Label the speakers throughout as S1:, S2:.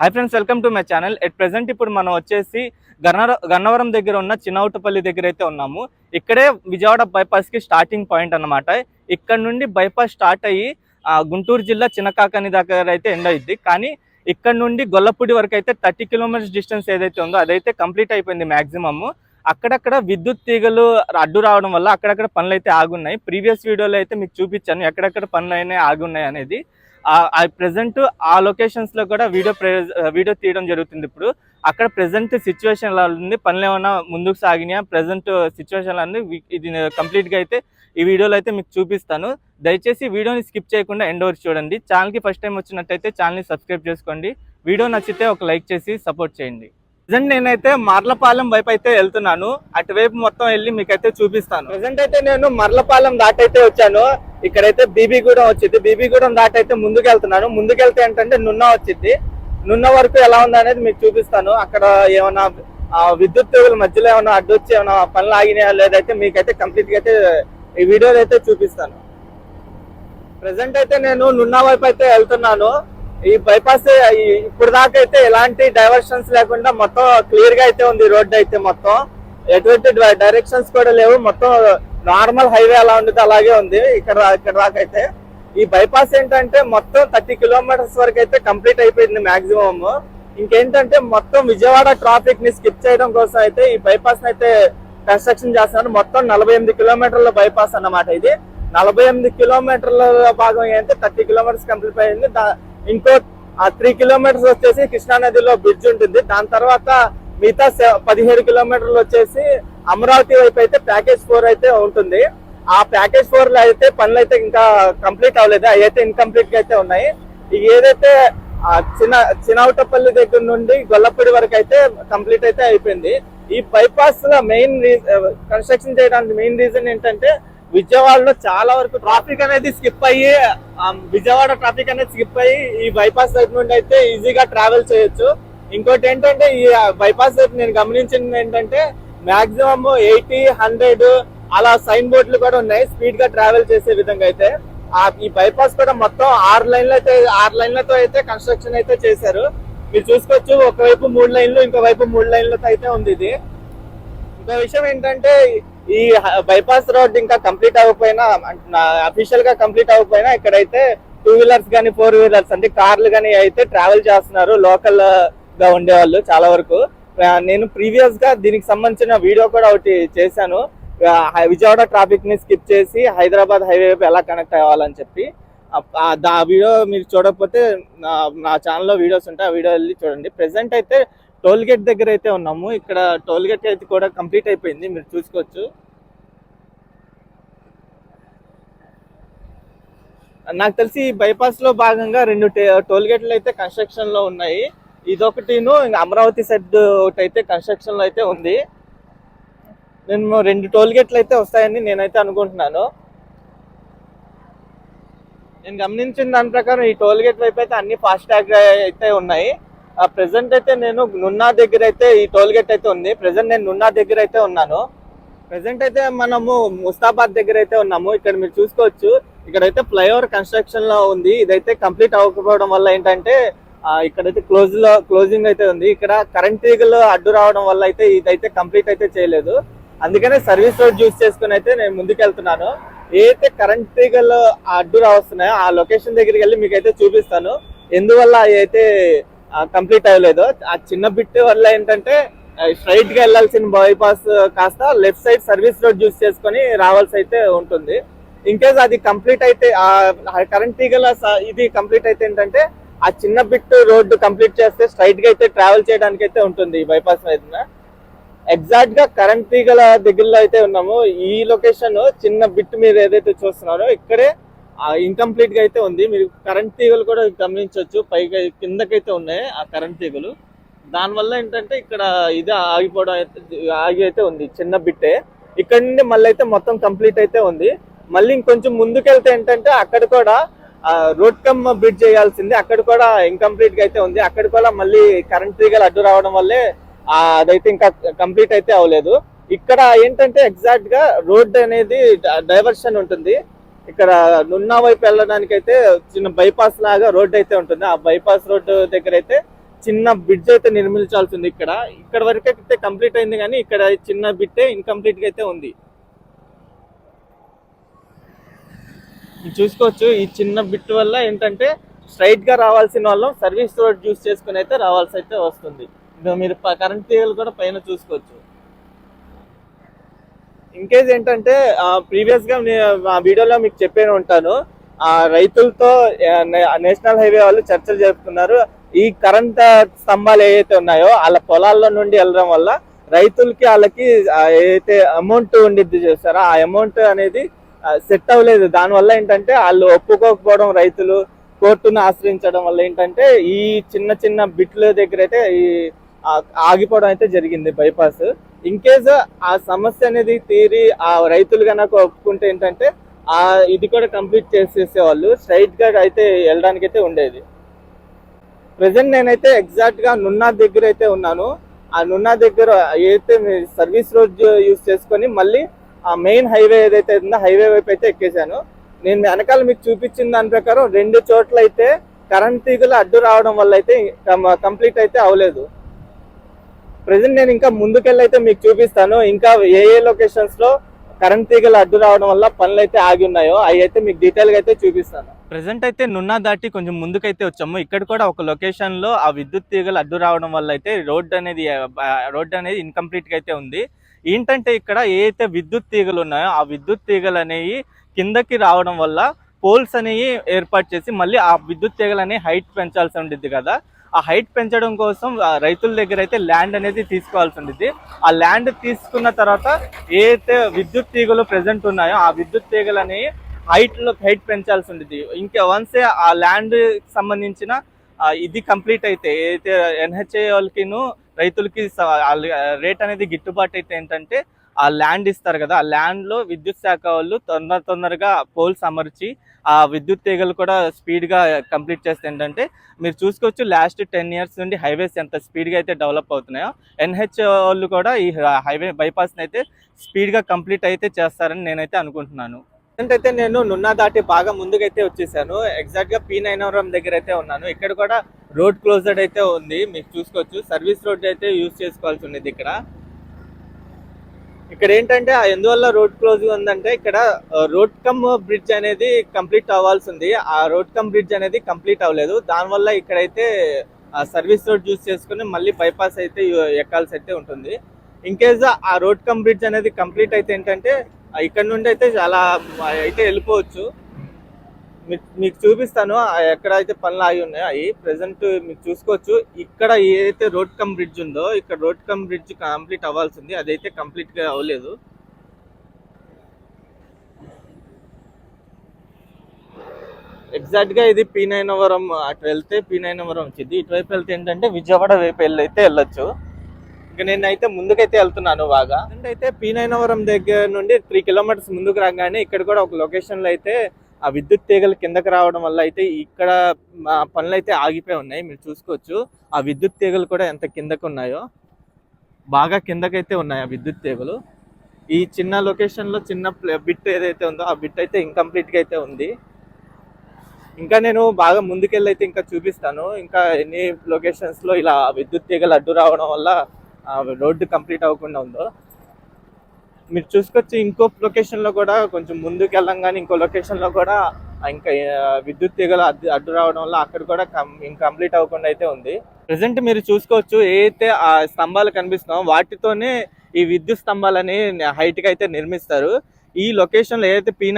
S1: Hi friends welcome to my channel at present ఇప్పుడు మనం వచ్చేసి గన్నవర గన్నవరం దగ్గర ఉన్న చిన్నవుటపల్లి దగ్గర అయితే ఉన్నాము. ఇక్కడే విజయవాడ బైపాస్కి స్టార్టింగ్ పాయింట్ అన్నమాట. ఇక్కడ నుండి బైపాస్ స్టార్ట్ అయ్యి ఆ, గుంటూరు జిల్లా చిన్నకాకని దగ్గర అయితే ఎండ్ అయింది కానీ ఇక్కడ నుండి గొల్లపూడి వరకు అయితే థర్టీ కిలోమీటర్స్ డిస్టెన్స్ ఏదైతే ఉందో అదైతే కంప్లీట్ అయిపోయింది మ్యాక్సిమమ్ అక్కడక్కడ విద్యుత్ తీగలు అడ్డు రావడం వల్ల అక్కడక్కడ పనులు అయితే ఆగున్నాయి ప్రీవియస్ వీడియోలో అయితే మీకు చూపించాను ఎక్కడెక్కడ పనులు అయినా ఆగున్నాయి అనేది. ఆ ప్రజెంట్ ఆ లొకేషన్స్లో కూడా వీడియో వీడియో తీయడం జరుగుతుంది ఇప్పుడు. అక్కడ ప్రజెంట్ సిచ్యువేషన్ ఎలా ఉంది. పనులు ఏమైనా ముందుకు సాగినాయా? ప్రజెంట్ సిచ్యువేషన్ అన్ని ఇది కంప్లీట్గా అయితే ఈ వీడియోలో అయితే మీకు చూపిస్తాను. దయచేసి వీడియోని స్కిప్ చేయకుండా ఎండ్ వరకు చూడండి. ఛానల్కి ఫస్ట్ టైం వచ్చినట్టయితే ఛానల్ని సబ్స్క్రైబ్ చేసుకోండి. వీడియో నచ్చితే ఒక లైక్ చేసి సపోర్ట్ చేయండి. ప్రజెంట్ నేనైతే మర్లపాలెం వైపు అయితే వెళ్తున్నాను. అటువైపు మొత్తం వెళ్ళి మీకైతే చూపిస్తాను. ప్రజెంట్ అయితే నేను మర్లపాలెం దాటైతే వచ్చాను. ఇక్కడైతే బీబీగూడెం వచ్చింది. బీబీగూడెం దాటైతే ముందుకు వెళ్తున్నాను ముందుకు వెళ్తే ఏంటంటే నున్న వచ్చింది. నున్న వరకు ఎలా ఉంది అనేది మీకు చూపిస్తాను. అక్కడ ఏమైనా విద్యుత్ తీగల మధ్యలో ఏమైనా అడ్డొచ్చి ఏమైనా పనులు ఆగినాయా లేదైతే మీకైతే కంప్లీట్గా అయితే ఈ వీడియోలో అయితే చూపిస్తాను. ప్రజెంట్ అయితే నేను నున్న వైపు అయితే వెళ్తున్నాను. ఈ బైపాస్ ఇప్పుడు దాకా అయితే ఎలాంటి డైవర్షన్స్ లేకుండా మొత్తం క్లియర్గా అయితే ఉంది రోడ్డు అయితే మొత్తం. ఎటువంటి డైరెక్షన్స్ కూడా లేవు. మొత్తం నార్మల్ హైవే అలా ఉండదు అలాగే ఉంది. ఇక్కడ ఇక్కడ దాకా అయితే. ఈ బైపాస్ ఏంటంటే మొత్తం థర్టీ కిలోమీటర్స్ వరకు అయితే కంప్లీట్ అయిపోయింది మాక్సిమం ఇంకేంటంటే మొత్తం విజయవాడ ట్రాఫిక్ని స్కిప్ చేయడం కోసం అయితే ఈ బైపాస్ అయితే కన్స్ట్రక్షన్ చేస్తున్నారు. మొత్తం నలభై ఎనిమిది కిలోమీటర్ల బైపాస్ అన్నమాట ఇది. నలభై ఎనిమిది కిలోమీటర్ల భాగం అయితే థర్టీ కిలోమీటర్స్ కంప్లీట్ అయింది. దా- ఇంకో త్రీ కిలోమీటర్స్ వచ్చేసి కృష్ణా నదిలో బ్రిడ్జ్ ఉంటుంది. దాని తర్వాత మిగతా పదిహేడు కిలోమీటర్లు వచ్చేసి అమరావతి వైపు అయితే ప్యాకేజ్ ఫోర్ అయితే ఉంటుంది. ఆ ప్యాకేజ్ ఫోర్లో అయితే పనులు అయితే ఇంకా కంప్లీట్ అవ్వలేదు. అవి అయితే ఇన్కంప్లీట్గా అయితే ఉన్నాయి. ఏదైతే చిన్న చినవటపల్లి దగ్గర నుండి గొల్లపూడి వరకు అయితే కంప్లీట్ అయితే అయిపోయింది. ఈ బైపాస్లో మెయిన్ కన్స్ట్రక్షన్ చేయడానికి మెయిన్ రీజన్ ఏంటంటే విజయవాడలో చాలా వరకు ట్రాఫిక్ అనేది స్కిప్ అయ్యి విజయవాడ ట్రాఫిక్ అనేది స్కిప్ అయ్యి ఈ బైపాస్ దగ్గర నుండి అయితే ఈజీగా ట్రావెల్ చేయొచ్చు. ఇంకోటి ఏంటంటే ఈ బైపాస్ వైపు నేను గమనించింది ఏంటంటే మాక్సిమం ఎయిటీ హండ్రెడ్ అలా సైన్ బోర్డులు కూడా ఉన్నాయి స్పీడ్గా ట్రావెల్ చేసే విధంగా అయితే. ఈ బైపాస్ కూడా మొత్తం ఆరు లైన్లు అయితే ఆరు లైన్లతో అయితే కన్స్ట్రక్షన్ అయితే చేశారు. మీరు చూసుకోవచ్చు ఒకవైపు మూడు లైన్లు ఇంకో వైపు మూడు లైన్లతో అయితే ఉంది ఇది. ఇంకో విషయం ఏంటంటే ఈ బైపాస్ రోడ్ ఇంకా కంప్లీట్ అవ్వకపోయినా అఫీషియల్గా కంప్లీట్ అవ్వకపోయినా ఇక్కడైతే టూ వీలర్స్ కానీ ఫోర్ వీలర్స్ అంటే కార్లు కానీ అయితే ట్రావెల్ చేస్తున్నారు లోకల్గా ఉండేవాళ్ళు చాలా వరకు. నేను ప్రీవియస్గా దీనికి సంబంధించిన వీడియో కూడా ఒకటి చేశాను. విజయవాడ ట్రాఫిక్ని స్కిప్ చేసి హైదరాబాద్ హైవే వైపు ఎలా కనెక్ట్ అవ్వాలని చెప్పి. ఆ- దా వీడియో మీరు చూడకపోతే నా నా ఛానల్లో వీడియోస్ ఉంటాయి ఆ వీడియో వెళ్ళి చూడండి. ప్రెసెంట్ అయితే టోల్ గేట్ దగ్గర అయితే ఉన్నాము. ఇక్కడ టోల్ గేట్ అయితే కూడా కంప్లీట్ అయిపోయింది. మీరు చూసుకోవచ్చు. నాకు తెలిసి బైపాస్లో భాగంగా రెండు టోల్ గేట్లు అయితే కన్స్ట్రక్షన్లో ఉన్నాయి. ఇదొకటిను ఇంకా అమరావతి సైడ్ ఒకటి అయితే కన్స్ట్రక్షన్లో అయితే ఉంది. నేను రెండు టోల్ గేట్లు అయితే వస్తాయని నేనైతే అనుకుంటున్నాను. నేను గమనించిన దాని ప్రకారం ఈ టోల్ గేట్ వైపు అయితే అన్ని ఫాస్ట్ ట్యాగ్ అయితే ఉన్నాయి. ప్రెసెంట్ అయితే నేను నున్నా దగ్గర అయితే ఈ టోల్ గేట్ అయితే ఉంది. ప్రెసెంట్ నేను నున్నా దగ్గర అయితే ఉన్నాను. ప్రెసెంట్ అయితే మనము ముస్తాబాద్ దగ్గర అయితే ఉన్నాము. ఇక్కడ మీరు చూసుకోవచ్చు. ఇక్కడైతే ఫ్లైఓవర్ కన్స్ట్రక్షన్లో ఉంది. ఇదైతే కంప్లీట్ అవ్వకపోవడం వల్ల ఏంటంటే ఇక్కడైతే క్లోజ్లో క్లోజింగ్ అయితే ఉంది. ఇక్కడ కరెంట్ తీగలు అడ్డు రావడం వల్ల అయితే ఇదైతే కంప్లీట్ అయితే చేయలేదు. అందుకనే సర్వీస్ రోడ్ యూస్ చేసుకుని అయితే నేను ముందుకు వెళ్తున్నాను ఏదైతే కరెంట్ తీగలు అడ్డు రావస్తున్నాయో ఆ లొకేషన్ దగ్గరికి వెళ్ళి మీకైతే చూపిస్తాను. ఎందువల్ల అవి అయితే కంప్లీట్ అవ్వలేదు. ఆ చిన్న బిట్ వల్ల ఏంటంటే స్ట్రైట్గా వెళ్ళాల్సిన బైపాస్ కాస్త left side service road use చేసుకొని రావాల్సి అయితే ఉంటుంది. ఇన్ కేస్ అది కంప్లీట్ అయితే ఆ కరెంట్ తీగల స- ఇది కంప్లీట్ అయితే ఏంటంటే ఆ చిన్న బిట్ రోడ్డు కంప్లీట్ చేస్తే స్ట్రైట్గా అయితే ట్రావెల్ చేయడానికి అయితే ఉంటుంది ఈ బైపాస్ మీద. ఎగ్జాక్ట్గా కరెంట్ తీగల దగ్గరలో అయితే ఉన్నాము. ఈ లొకేషన్ చిన్న బిట్ మీరు ఏదైతే చూస్తున్నారో ఇక్కడే గా అయితే ఉంది. మీరు కరెంట్ తీగలు కూడా గమనించవచ్చు. పైగా కిందకైతే ఉన్నాయి ఆ కరెంట్ తీగలు. దానివల్ల ఏంటంటే ఇక్కడ ఇది ఆగిపోవడం అయితే ఆగి అయితే ఉంది. చిన్న బిట్టే. ఇక్కడ నుండి మళ్ళీ అయితే మొత్తం కంప్లీట్ అయితే ఉంది. మళ్ళీ ఇంకొంచెం ముందుకెళ్తే ఏంటంటే అక్కడ కూడా రోడ్ కమ్ బ్రిడ్జ్ చేయాల్సింది. అక్కడ కూడా ఇన్కంప్లీట్గా అయితే ఉంది. అక్కడ కూడా మళ్ళీ కరెంట్ తీగలు అడ్డు రావడం వల్లే అదైతే ఇంకా కంప్లీట్ అయితే అవ్వలేదు. ఇక్కడ ఏంటంటే ఎగ్జాక్ట్గా రోడ్ అనేది డైవర్షన్ ఉంటుంది. ఇక్కడ నున్నా వైపు వెళ్ళడానికి అయితే చిన్న బైపాస్ లాగా రోడ్ అయితే ఉంటుంది. ఆ బైపాస్ రోడ్ దగ్గర అయితే చిన్న బ్రిడ్జ్ అయితే నిర్మించాల్సి ఉంది ఇక్కడ. ఇక్కడ వరకు అయితే కంప్లీట్ అయింది కానీ ఇక్కడ చిన్న బిట్టే ఇన్కంప్లీట్గా అయితే ఉంది. చూసుకోవచ్చు. ఈ చిన్న బిట్ వల్ల ఏంటంటే స్ట్రైట్గా రావాల్సిన వాళ్ళం సర్వీస్ రోడ్ యూస్ చేసుకుని అయితే రావాల్సి అయితే వస్తుంది. మీరు కరెంట్ తీగలు కూడా పైన చూసుకోవచ్చు. ఇంకేజ్ ఏంటంటే ప్రీవియస్గా నే- వీడియోలో మీకు చెప్పే ఉంటాను. ఆ రైతులతో నేషనల్ హైవే వాళ్ళు చర్చలు జరుపుతున్నారు. ఈ కరెంట్ స్తంభాలు ఏవైతే ఉన్నాయో వాళ్ళ పొలాల్లో నుండి వెళ్ళడం వల్ల రైతులకి వాళ్ళకి ఏదైతే అమౌంట్ ఉండిద్ది చేస్తారో ఆ అమౌంట్ అనేది సెట్ అవ్వలేదు. దానివల్ల ఏంటంటే వాళ్ళు ఒప్పుకోకపోవడం రైతులు కోర్టును ఆశ్రయించడం వల్ల ఏంటంటే ఈ చిన్న చిన్న బిట్ల దగ్గర అయితే ఈ ఆగిపోవడం అయితే జరిగింది బైపాస్. ఇన్ కేస్ ఆ సమస్య అనేది తీరి ఆ రైతులు కనుక ఒప్పుకుంటే ఏంటంటే ఆ ఇది కూడా కంప్లీట్ చేసేసేవాళ్ళు స్ట్రైట్గా అయితే వెళ్ళడానికి అయితే ఉండేది. ప్రజెంట్ నేనైతే ఎగ్జాక్ట్గా నున్నా దగ్గర అయితే ఉన్నాను. ఆ నున్నా దగ్గర ఏదైతే సర్వీస్ రోడ్ యూస్ చేసుకొని మళ్ళీ ఆ మెయిన్ హైవే ఏదైతే ఉందో హైవే వైపు అయితే ఎక్కేసాను నేను వెనకాల మీకు చూపించిన దాని ప్రకారం రెండు చోట్ల అయితే కరెంట్ తీగలు అడ్డు రావడం వల్ల అయితే కంప్లీట్ అయితే అవ్వలేదు. ప్రజెంట్ నేను ఇంకా ముందుకెళ్ళైతే మీకు చూపిస్తాను. ఇంకా ఏ ఏ లొకేషన్స్లో కరెంట్ తీగలు అడ్డు రావడం వల్ల పనులు అయితే ఆగి ఉన్నాయో అవి అయితే మీకు డీటెయిల్గా అయితే చూపిస్తాను. ప్రజెంట్ అయితే నున్నా దాటి కొంచెం ముందుకైతే వచ్చాము. ఇక్కడ కూడా ఒక లొకేషన్లో ఆ విద్యుత్ తీగలు అడ్డు రావడం వల్ల అయితే రోడ్ అనేది రోడ్ అనేది ఇన్కంప్లీట్గా అయితే ఉంది. ఏంటంటే ఇక్కడ ఏ అయితే విద్యుత్ తీగలు ఉన్నాయో ఆ విద్యుత్ తీగలు అనేవి కిందకి రావడం వల్ల పోల్స్ అనేవి ఏర్పాటు చేసి మళ్ళీ ఆ విద్యుత్ తీగలు అనేవి హైట్ పెంచాల్సి ఉండిద్ది కదా. ఆ హైట్ పెంచడం కోసం రైతుల దగ్గర అయితే ల్యాండ్ అనేది తీసుకోవాల్సి ఉండిద్ది. ఆ ల్యాండ్ తీసుకున్న తర్వాత ఏదైతే విద్యుత్ తీగలు ప్రజెంట్ ఉన్నాయో ఆ విద్యుత్ తీగలు అనేవి హైట్లో హైట్ పెంచాల్సి ఉంటుంది ఇంకా వన్స్ ఆ ల్యాండ్ సంబంధించిన ఇది కంప్లీట్ అయితే ఏదైతే ఎన్హెచ్ఏ వాళ్ళకిను రైతులకి రేట్ అనేది గిట్టుబాటు అయితే ఏంటంటే ఆ ల్యాండ్ ఇస్తారు కదా ఆ ల్యాండ్లో విద్యుత్ శాఖ వాళ్ళు తొందర తొందరగా పోల్స్ అమర్చి ఆ విద్యుత్ తీగలు కూడా స్పీడ్గా కంప్లీట్ చేస్తే ఏంటంటే మీరు చూసుకోవచ్చు లాస్ట్ టెన్ ఇయర్స్ నుండి హైవేస్ ఎంత స్పీడ్గా అయితే డెవలప్ అవుతున్నాయో ఎన్హెచ్ వాళ్ళు కూడా ఈ హైవే బైపాస్ని అయితే స్పీడ్గా కంప్లీట్ అయితే చేస్తారని నేనైతే అనుకుంటున్నాను. అయితే నేను నున్నా దాటి బాగా ముందుకైతే వచ్చేసాను. ఎగ్జాక్ట్గా పీ నైనవరం దగ్గర అయితే ఉన్నాను. ఇక్కడ కూడా రోడ్ క్లోజ్డ్ అయితే ఉంది. మీరు చూసుకోవచ్చు సర్వీస్ రోడ్ అయితే యూజ్ చేసుకోవాల్సి ఉండేది ఇక్కడ. ఇక్కడ ఏంటంటే ఎందువల్ల రోడ్ క్లోజ్ ఉందంటే ఇక్కడ రోడ్ కమ్ బ్రిడ్జ్ అనేది కంప్లీట్ అవ్వాల్సి ఉంది ఆ రోడ్ కమ్ బ్రిడ్జ్ అనేది కంప్లీట్ అవ్వలేదు. దానివల్ల ఇక్కడైతే సర్వీస్ రోడ్ యూజ్ చేసుకుని మళ్ళీ బైపాస్ అయితే ఎక్కాల్సి అయితే ఉంటుంది. ఇన్ కేస్ ఆ రోడ్ కమ్ బ్రిడ్జ్ అనేది కంప్లీట్ అయితే ఏంటంటే ఇక్కడ నుండి అయితే చాలా అయితే వెళ్ళిపోవచ్చు. మీకు చూపిస్తాను ఎక్కడైతే ఎక్కడ అయితే పనులు ఆగి ఉన్నాయో అవి ప్రజెంట్ మీకు చూసుకోవచ్చు. ఇక్కడ ఏదైతే రోడ్ కమ్ బ్రిడ్జ్ ఉందో ఇక్కడ రోడ్ కమ్ బ్రిడ్జ్ కంప్లీట్ అవ్వాల్సింది. అదైతే కంప్లీట్గా అవ్వలేదు. ఎగ్జాక్ట్గా ఇది పీ నైనవరం అటు వెళ్తే పీ నైనవరం వచ్చింది. ఇటువైపు వెళ్తే ఏంటంటే విజయవాడ వైపు వెళ్ళి అయితే వెళ్ళొచ్చు. ఇంకా నేనైతే ముందుకైతే వెళ్తున్నాను బాగా. అంటే అయితే పీ నైనవరం దగ్గర నుండి త్రీ కిలోమీటర్స్ ముందుకు రాగానే ఇక్కడ కూడా ఒక లొకేషన్లో అయితే ఆ విద్యుత్ తీగలు కిందకి రావడం వల్ల అయితే ఇక్కడ పనులు అయితే ఆగిపోయి ఉన్నాయి. మీరు చూసుకోవచ్చు. ఆ విద్యుత్ తీగలు కూడా ఎంత కిందకు ఉన్నాయో. బాగా కిందకైతే ఉన్నాయి ఆ విద్యుత్ తీగలు. ఈ చిన్న లొకేషన్లో చిన్న బిట్ ఏదైతే ఉందో ఆ బిట్ అయితే incomplete అయితే ఉంది. ఇంకా నేను బాగా ముందుకెళ్ళి అయితే ఇంకా చూపిస్తాను. ఇంకా ఎన్ని లొకేషన్స్లో ఇలా విద్యుత్ తీగలు అడ్డు రావడం వల్ల రోడ్డు కంప్లీట్ అవ్వకుండా ఉందో. మీరు చూసుకొచ్చి ఇంకో లొకేషన్లో కూడా కొంచెం ముందుకు వెళ్ళంగానే ఇంకో లొకేషన్లో కూడా ఇంకా విద్యుత్ తీగలు అడ్డు అడ్డు రావడం వల్ల అక్కడ కూడా కంప్లీట్ అవ్వకుండా అయితే ఉంది. ప్రెసెంట్ మీరు చూసుకోవచ్చు ఏదైతే ఆ స్తంభాలు కనిపిస్తున్నాం వాటితోనే ఈ విద్యుత్ స్తంభాలని హైట్ అయితే నిర్మిస్తారు. ఈ లొకేషన్లో ఏదైతే పీ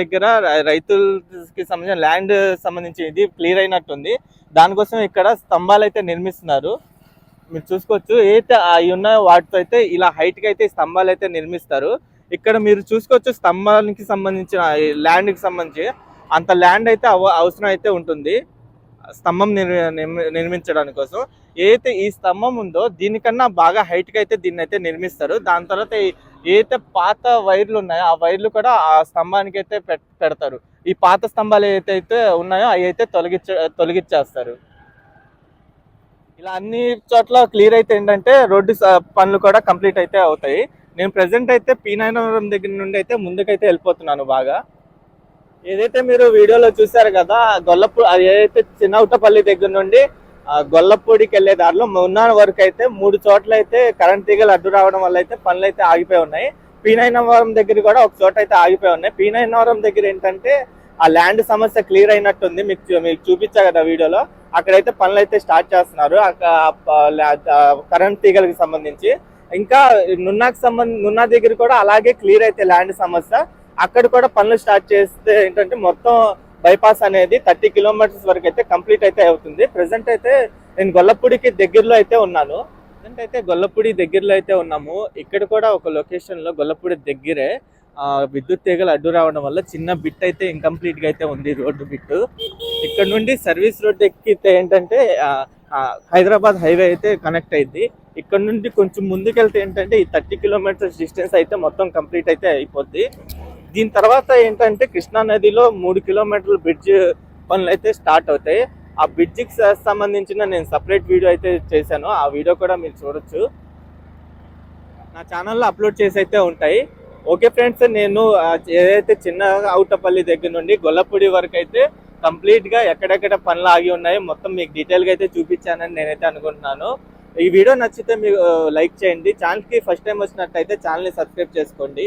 S1: దగ్గర రైతులకి సంబంధించిన ల్యాండ్ సంబంధించి ఇది క్లియర్ అయినట్టుంది. దానికోసం ఇక్కడ స్తంభాలు అయితే నిర్మిస్తున్నారు. మీరు చూసుకోవచ్చు. ఏదైతే అవి ఉన్నాయో వాటితో అయితే ఇలా హైట్ అయితే స్తంభాలు అయితే నిర్మిస్తారు. ఇక్కడ మీరు చూసుకోవచ్చు స్తంభానికి సంబంధించిన ల్యాండ్కి సంబంధించి అంత ల్యాండ్ అయితే అవ- అవసరం అయితే ఉంటుంది. స్తంభం నిర్మించడానికి కోసం. ఏదైతే ఈ స్తంభం ఉందో దీనికన్నా బాగా హైట్ అయితే దీన్ని అయితే నిర్మిస్తారు. దాని తర్వాత ఏదైతే పాత వైర్లు ఉన్నాయో ఆ వైర్లు కూడా ఆ స్తంభానికి అయితే పెడతారు. ఈ పాత స్తంభాలు ఏదైతే అయితే ఉన్నాయో అవి అయితే తొలగించ తొలగించేస్తారు ఇలా అన్ని చోట్ల క్లియర్ అయితే ఏంటంటే రోడ్డు పనులు కూడా కంప్లీట్ అయితే అవుతాయి. నేను ప్రెసెంట్ అయితే పీనాయనవరం దగ్గర నుండి అయితే ముందుకైతే వెళ్ళిపోతున్నాను బాగా. ఏదైతే మీరు వీడియోలో చూసారు కదా గొల్లపూడి అది ఏదైతే చిన్నవుటపల్లి దగ్గర నుండి గొల్లపూడికి వెళ్ళే దారిలో ఉన్న వరకు అయితే మూడు చోట్ల అయితే కరెంట్ తీగలు అడ్డు రావడం వల్ల అయితే పనులు అయితే ఆగిపోయి ఉన్నాయి. పీనైనవరం దగ్గర కూడా ఒక చోట అయితే ఆగిపోయి ఉన్నాయి. పీనైనవరం దగ్గర ఏంటంటే ఆ ల్యాండ్ సమస్య క్లియర్ అయినట్టుంది. మీకు చూ- మీకు చూపించా కదా వీడియోలో. అక్కడైతే పనులు అయితే స్టార్ట్ చేస్తున్నారు. కరెంట్ తీగలకు సంబంధించి. ఇంకా నున్నాకు సంబంధించి నున్నా దగ్గర కూడా అలాగే క్లియర్ అయితే ల్యాండ్ సమస్య. అక్కడ కూడా పనులు స్టార్ట్ చేస్తే ఏంటంటే మొత్తం బైపాస్ అనేది థర్టీ కిలోమీటర్స్ వరకు అయితే కంప్లీట్ అయితే అవుతుంది. ప్రెసెంట్ అయితే నేను గొల్లపూడికి దగ్గరలో అయితే ఉన్నాను. ప్రజెంట్ అయితే గొల్లపూడి దగ్గరలో అయితే ఉన్నాము. ఇక్కడ కూడా ఒక లొకేషన్లో గొల్లపూడి దగ్గరే. విద్యుత్ తీగలు అడ్డు రావడం వల్ల చిన్న బిట్ అయితే ఇన్కంప్లీట్గా అయితే ఉంది రోడ్డు బిట్ ఇక్కడ నుండి సర్వీస్ రోడ్ ఎక్కితే ఏంటంటే హైదరాబాద్ హైవే అయితే కనెక్ట్ అయింది. ఇక్కడ నుండి కొంచెం ముందుకెళ్తే ఏంటంటే ఈ థర్టీ కిలోమీటర్స్ డిస్టెన్స్ అయితే మొత్తం కంప్లీట్ అయితే అయిపోద్ది. దీని తర్వాత ఏంటంటే కృష్ణా నదిలో మూడు కిలోమీటర్ల బ్రిడ్జ్ పనులు అయితే స్టార్ట్ అవుతాయి. ఆ బ్రిడ్జికి సంబంధించిన నేను సపరేట్ వీడియో అయితే చేశాను. ఆ వీడియో కూడా మీరు చూడొచ్చు. నా ఛానల్లో అప్లోడ్ చేసి అయితే ఉంటాయి. ఓకే ఫ్రెండ్స్ నేను ఏదైతే చిన్న అవుటపల్లి దగ్గర నుండి గొల్లపూడి వరకు అయితే కంప్లీట్గా ఎక్కడెక్కడ పనులు ఆగి ఉన్నాయో మొత్తం మీకు డీటెయిల్గా అయితే చూపించానని నేనైతే అనుకుంటున్నాను. ఈ వీడియో నచ్చితే మీరు లైక్ చేయండి. ఛానల్కి ఫస్ట్ టైం వచ్చినట్టయితే ఛానల్ని సబ్స్క్రైబ్ చేసుకోండి.